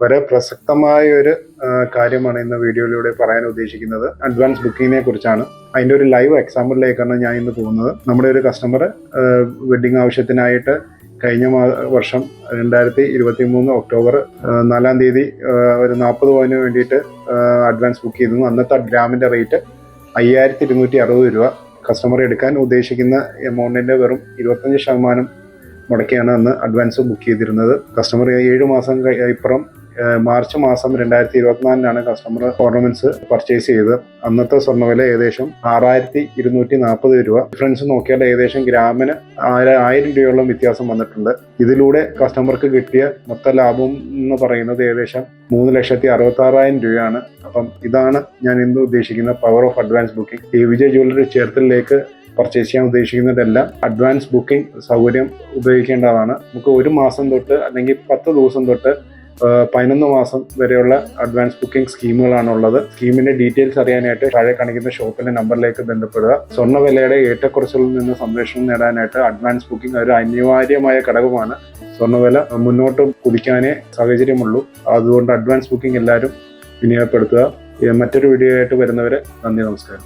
വളരെ പ്രസക്തമായ ഒരു കാര്യമാണ് ഇന്ന് വീഡിയോയിലൂടെ പറയാൻ ഉദ്ദേശിക്കുന്നത്. അഡ്വാൻസ് ബുക്കിങ്ങിനെ കുറിച്ചാണ്. അതിന്റെ ഒരു ലൈവ് എക്സാമ്പിളിലേക്കാണ് ഞാൻ ഇന്ന് പോകുന്നത്. നമ്മുടെ ഒരു കസ്റ്റമർ വെഡിങ് ആവശ്യത്തിനായിട്ട് കഴിഞ്ഞ വർഷം രണ്ടായിരത്തി ഇരുപത്തി മൂന്ന് ഒക്ടോബർ നാലാം തീയതി ഒരു നാൽപ്പത് പവന് വേണ്ടിയിട്ട് അഡ്വാൻസ് ബുക്ക് ചെയ്തിരുന്നു. അന്നത്തെ ഗ്രാമിന്റെ റേറ്റ് അയ്യായിരത്തി ഇരുന്നൂറ്റി അറുപത് രൂപ കസ്റ്റമർ എടുക്കാൻ ഉദ്ദേശിക്കുന്ന എമൗണ്ടിന്റെ വെറും ഇരുപത്തഞ്ച് ശതമാനം മുടക്കിയാണ് അന്ന് അഡ്വാൻസ് ബുക്ക് ചെയ്തിരുന്നത്. കസ്റ്റമർ ഏഴ് മാസം ഇപ്പുറം മാർച്ച് മാസം രണ്ടായിരത്തി ഇരുപത്തിനാലിനാണ് കസ്റ്റമർ ഓർണമെന്റ്സ് പർച്ചേസ് ചെയ്തത്. അന്നത്തെ സ്വർണവില ഏകദേശം ആറായിരത്തി ഇരുന്നൂറ്റി നാൽപ്പത് രൂപ. ഡിഫറൻസ് നോക്കിയാൽ ഏകദേശം ഗ്രാമിന് ആയിരം രൂപയോളം വ്യത്യാസം വന്നിട്ടുണ്ട്. ഇതിലൂടെ കസ്റ്റമർക്ക് കിട്ടിയ മൊത്ത ലാഭം എന്ന് പറയുന്നത് ഏകദേശം മൂന്ന് ലക്ഷത്തി അറുപത്തി ആറായിരം രൂപയാണ്. അപ്പം ഇതാണ് ഞാൻ ഇന്ന് ഉദ്ദേശിക്കുന്ന പവർ ഓഫ് അഡ്വാൻസ് ബുക്കിംഗ് ഈ വിജയ് ജ്വല്ലറി ചേർത്തലിലേക്ക് പർച്ചേസ് ചെയ്യാൻ ഉദ്ദേശിക്കുന്നതെല്ലാം അഡ്വാൻസ് ബുക്കിംഗ് സൗകര്യം ഉപയോഗിക്കേണ്ടതാണ്. നമുക്ക് ഒരു മാസം തൊട്ട് അല്ലെങ്കിൽ പത്ത് ദിവസം തൊട്ട് പതിനൊന്ന് മാസം വരെയുള്ള അഡ്വാൻസ് ബുക്കിംഗ് സ്കീമുകളാണ് ഉള്ളത് സ്കീമിന്റെ ഡീറ്റെയിൽസ് അറിയാനായിട്ട് താഴെ കാണിക്കുന്ന ഷോപ്പിന്റെ നമ്പറിലേക്ക് ബന്ധപ്പെടുക. സ്വർണ വിലയുടെ ഏറ്റക്കുറച്ചിലിൽ നിന്ന് സംരക്ഷണം നേടാനായിട്ട് അഡ്വാൻസ് ബുക്കിംഗ് ഒരു അനിവാര്യമായ ഘടകമാണ് സ്വർണവില മുന്നോട്ട് കുതിക്കാനേ സാഹചര്യമുള്ളൂ. അതുകൊണ്ട് അഡ്വാൻസ് ബുക്കിംഗ് എല്ലാവരും വിനിയോഗപ്പെടുത്തുക. മറ്റൊരു വീഡിയോ ആയിട്ട് വരുന്നവരെ നന്ദി നമസ്കാരം.